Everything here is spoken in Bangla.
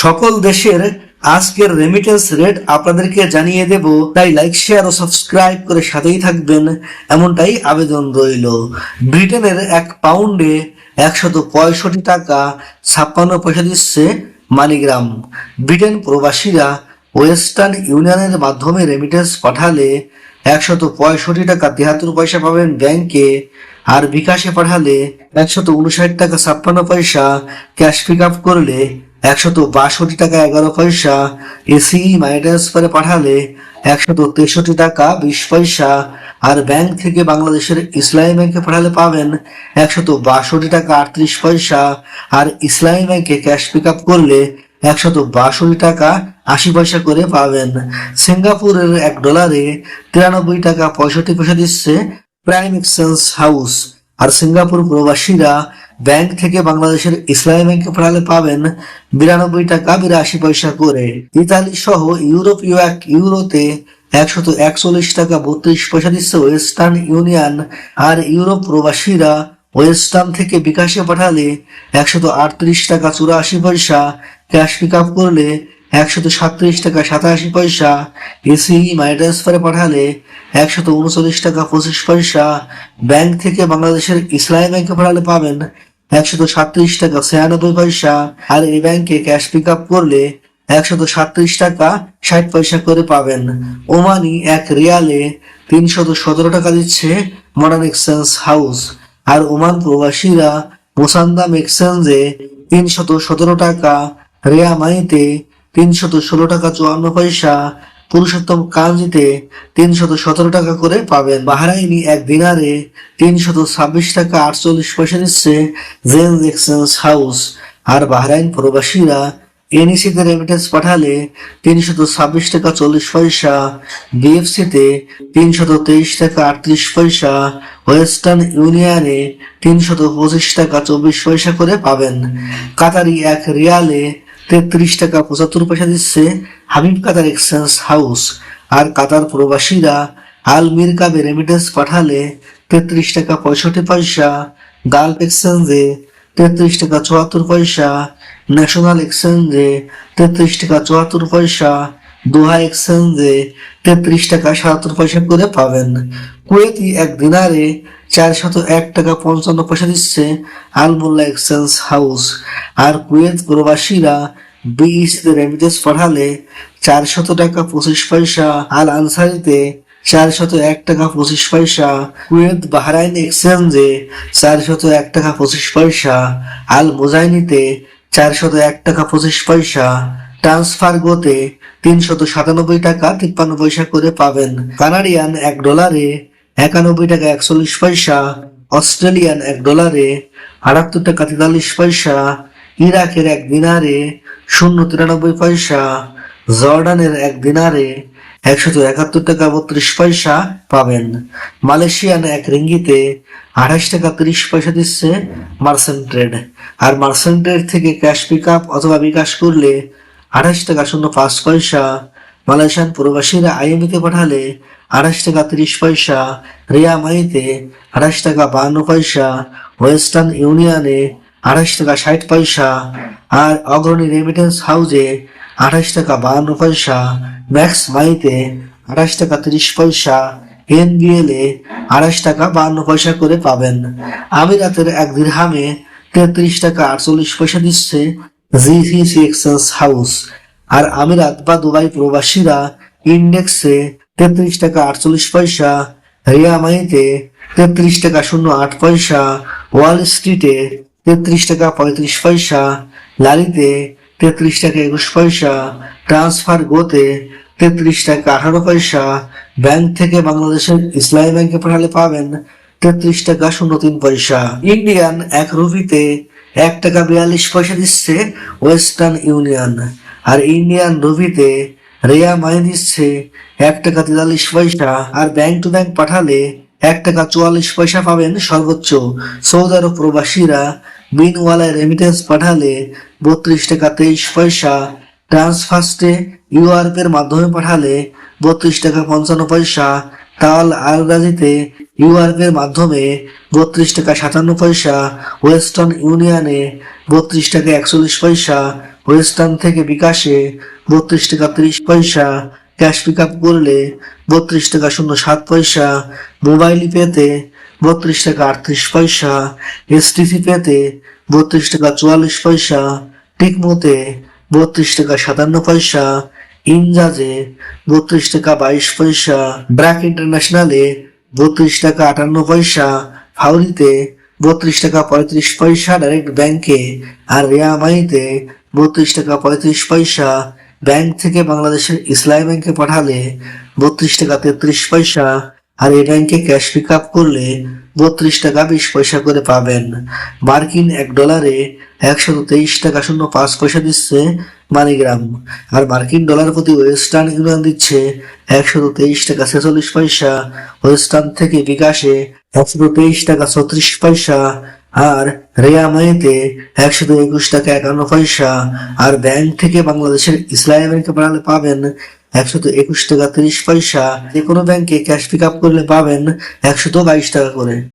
সকল দেশের আজকের রেমিটেন্স রেট আপনাদেরকে জানিয়ে দেব। তাই লাইক শেয়ার ও সাবস্ক্রাইব করে সাথেই থাকবেন। এমনটাই আবেদন রইল। ব্রিটেনের এক পাউন্ডে একশত পঁয়ষট্টি টাকা ছাপ্পান্ন পয়সা দিচ্ছে মানিগ্রাম। ব্রিটেন প্রবাসীরা ওয়েস্টার্ন ইউনিয়নের মাধ্যমে রেমিটেন্স পাঠালে একশত পঁয়ষট্টি টাকা তিয়াত্তর পয়সা পাবেন ব্যাংকে, আর বিকাশে পাঠালে একশত উনষাট টাকা ছাপ্পান্ন পয়সা ক্যাশ পিক আপ করলে একশত বাষট্টি টাকা এগারো পয়সা, এসি মানি ট্রান্সফারে পাঠালে একশত তেষট্টি টাকা বিশ পয়সা, আর ব্যাংক থেকে বাংলাদেশের ইসলামী ব্যাংকে পাঠালে পাবেন একশত বাষট্টি টাকা আটত্রিশ পয়সা, আর ইসলামী ব্যাংকে ক্যাশ পিক আপ করলে একশত বাষট্টি টাকা আশি পয়সা করে পাবেন। সিঙ্গাপুরের এক ডলারে তিরানব্বই টাকা পঁয়ষট্টি পয়সা দিচ্ছে প্রাইম এক্সচেঞ্জ হাউস। আর সিঙ্গাপুর প্রবাসীরা ব্যাংক থেকে বাংলাদেশের ইসলামী ব্যাংকে পাঠালে পাবেন বিরানব্বই টাকা বিরাশি পয়সা করে। ইতালি সহ ইউরোপীয় এক ইউরোতে একশত একচল্লিশ টাকা বত্রিশ পয়সা দিচ্ছে ওয়েস্টার্ন ইউনিয়ন, আর ইউরোপ প্রবাসীরা ওয়েস্টার্ন থেকে বিকাশে পাঠালে একশত আটত্রিশ টাকা চুরাশি পয়সা ক্যাশ পিক আপ করলে একশত সাতত্রিশ টাকা সাতাশি পয়সা। এসি মানি ট্রান্সফারে পাঠালে একশত উনচল্লিশ টাকা পঁচিশ পয়সা। ব্যাংক থেকে বাংলাদেশের ইসলামী ব্যাংকে পাঠালে পাবেন একশত সাতত্রিশ টাকা ছিয়ানব্বই পয়সা। আর এই ব্যাংকে ক্যাশ পিক আপ করলে একশত সাতত্রিশ টাকা ষাট পয়সা করে পাবেন। ওমানি এক রিয়ালে তিনশত সতেরো টাকা দিচ্ছে মডার্ন এক্সচেঞ্জ হাউস আর ওমান প্রবাসীরা মোসান্দাম এক্সচেঞ্জে তিনশত সতেরো টাকা, রেয়া মানিতে তিনশত ষোলো টাকা চুয়ান্ন পয়সা। পুরুষোত্তম কাঞ্জিতে তিনশত সতেরো টাকা করে পাবেন। বাহারাইনি এক দিনারে তিনশত ছাব্বিশ টাকা আটচল্লিশ পয়সা দিচ্ছে জেন্স এক্সচেঞ্জ হাউস। আর বাহরাইন প্রবাসীরা এনইসিতে রেমিটেন্স পাঠালে তিনশত ছাব্বিশ টাকা চল্লিশ পয়সা, বিএফসিতে তিনশত তেইশ টাকা আটত্রিশ পয়সা, ওয়েস্টার্ন ইউনিয়নে তিনশত পঁচিশ টাকা চব্বিশ পয়সা করে পাবেন। কাতারি এক রিয়ালে তেত্রিশ টাকা পঁচাত্তর পয়সা দিচ্ছে হাবিব কাতার এক্সচেঞ্জ হাউস। আর কাতার প্রবাসীরা আল মির কাবে রেমিটেন্স পাঠালে তেত্রিশ টাকা পঁয়ষট্টি পয়সা, গালফ এক্সচেঞ্জে তেত্রিশ টাকা চুয়াত্তর পয়সা, ন্যাশনাল এক্সচেঞ্জে তেত্রিশ টাকা চুয়াত্তর পয়সা, দোহা এক্সচেঞ্জে তেত্রিশ টাকা সাতাত্তর পয়সা করে পাবেন। কুয়েতি এক দিনারে চারশত এক টাকা পঞ্চান্ন পয়সা দিচ্ছে আলমুল্লা এক্সচেঞ্জ হাউস। আর কুয়েত প্রবাসীরা বিইসিতে রেমিটেন্স পাঠালে চারশত টাকা পঁচিশ পয়সা আল আনসারিতে চারশত এক টাকা পঁচিশ পয়সা, কুয়েত বাহরাইন এক্সচেঞ্জে চারশত এক টাকা পঁচিশ পয়সা, আল মোজাইনিতে চারশত এক টাকা পঁচিশ পয়সা ট্রান্সফার গোতে তিনশত সাতানব্বই টাকা তিপ্পান্ন পয়সা করে পাবেন। কানাডিয়ান এক ডলারে একানব্বই টাকা একচল্লিশ পয়সা, অস্ট্রেলিয়ান এক ডলারে, আটাত্তর টাকা তেতাল্লিশ পয়সা, ইরাকের এক দিনারে শূন্য তিরানব্বই পয়সা, জর্ডানের এক দিনারে একশত একাত্তর টাকা বত্রিশ পয়সা পাবেন। মালয়েশিয়ান এক রিঙ্গিতে আঠাশ টাকা তিরিশ পয়সা দিচ্ছে মার্সেন্ট ট্রেড। আর মার্সেন্ট ট্রেড থেকে ক্যাশ পিক আপ অথবা বিকাশ করলে আঠাশ টাকা শূন্য পাঁচ পয়সা মালয়েশিয়ান প্রবাসীরা আইএমইতে পাঠালে আড়াইশ টাকা তিরিশ পয়সা, রিয়া মাইতে আঠাশ টাকা বাহান্ন পয়সা, ওয়েস্টার্ন ইউনিয়নে আঠাশ টাকা ষাট পয়সা আর অগ্রণী রেমিটেন্স হাউজে আঠাশ টাকা বাহান্ন পয়সা, ম্যাক্স মাইতে আঠাশ টাকা তিরিশ পয়সা, এনবিএল এ আঠাশ টাকা বাহান্ন পয়সা করে পাবেন। আমিরাতের এক দিরহামে তেত্রিশ টাকা আটচল্লিশ পয়সা দিচ্ছে জিসিসি এক্সচেঞ্জ হাউস আর আমিরাত বা দুবাই প্রবাসীরা ইন্ডেক্সে তেত্রিশ টাকা আটচল্লিশ পয়সা, রিয়া মাইতে তেত্রিশ টাকা শূন্য আট পয়সা, ওয়াল স্ট্রিটে তেত্রিশ টাকা পঁয়ত্রিশ পয়সা, লালিতে তেত্রিশ টাকা একুশ পয়সা, ট্রান্সফার গোতে তেত্রিশ টাকা আঠারো পয়সা, ব্যাংক থেকে বাংলাদেশের ইসলামী ব্যাংকে পাঠালে পাবেন তেত্রিশ টাকা শূন্য তিন পয়সা। ইন্ডিয়ান এক রুপিতে এক টাকা বিয়াল্লিশ পয়সা দিচ্ছে ওয়েস্টার্ন ইউনিয়ন। আর ইন্ডিয়ান রুপিতে রেয়া মাই দিচ্ছে এক টাকা তেতাল্লিশ পয়সা, আর ব্যাংক টু ব্যাংক পাঠালে এক টাকা চুয়াল্লিশ পয়সা পাবেন সর্বোচ্চ। সৌদি আরব প্রবাসীরা বিনওয়ালায় রেমিটেন্স পাঠালে বত্রিশ টাকা তেইশ পয়সা, ট্রান্সফার্স্টে ইউআরপি এর মাধ্যমে পাঠালে বত্রিশ টাকা পঞ্চান্ন পয়সা, তাল আল গাজিতে মাধ্যমে বত্রিশ টাকা সাতান্ন পয়সা, ওয়েস্টার্ন ইউনিয়নে বত্রিশ টাকা একচল্লিশ পয়সা, ওয়েস্টার্ন থেকে বিকাশে বত্রিশ টাকা তিরিশ পয়সা, ক্যাশ পিক আপ করলে বত্রিশ টাকা শূন্য সাত পয়সা, মোবাইল পেতে বত্রিশ টাকা আটত্রিশ পয়সা, এসটিসি পেতে বত্রিশ টাকা চুয়াল্লিশ পয়সা, টিকমোতে বত্রিশ টাকা সাতান্ন পয়সা, ইনজাজে বত্রিশ টাকা বাইশ পয়সা, ব্র্যাক ইন্টারন্যাশনালে বত্রিশ টাকা আটান্ন পয়সা, ফাউরিতে বত্রিশ টাকা পঁয়ত্রিশ পয়সা ডাইরেক্ট ব্যাংকে আর রেয়ামাইতে বত্রিশ টাকা পঁয়ত্রিশ পয়সা ব্যাংক থেকে বাংলাদেশের ইসলামী ব্যাংকে পাঠালে বত্রিশ টাকা তেত্রিশ পয়সা। আর এ ব্যাংকে ক্যাশ পিক আপ করলে বত্রিশ টাকা বিশ পয়সা করে পাবেন। মার্কিন এক ডলারে একশত তেইশ টাকা শূন্য পাঁচ পয়সা দিচ্ছে মানিগ্রাম। আর মার্কিন ডলার প্রতি ওয়েস্টার্ন ইউনিয়ন দিচ্ছে একশত তেইশ টাকা ছেচল্লিশ পয়সা। ওয়েস্টার্ন থেকে বিকাশে একশত তেইশ টাকা ছত্রিশ পয়সা। আর রেয়ামাইতে একশত একুশ টাকা একান্ন পয়সা, আর ব্যাংক থেকে বাংলাদেশের ইসলামী ব্যাংকে বাড়ালে পাবেন একশত একুশ টাকা তিরিশ পয়সা। যে কোনো ব্যাংকে ক্যাশ পিক আপ করলে পাবেন একশত বাইশ টাকা করে।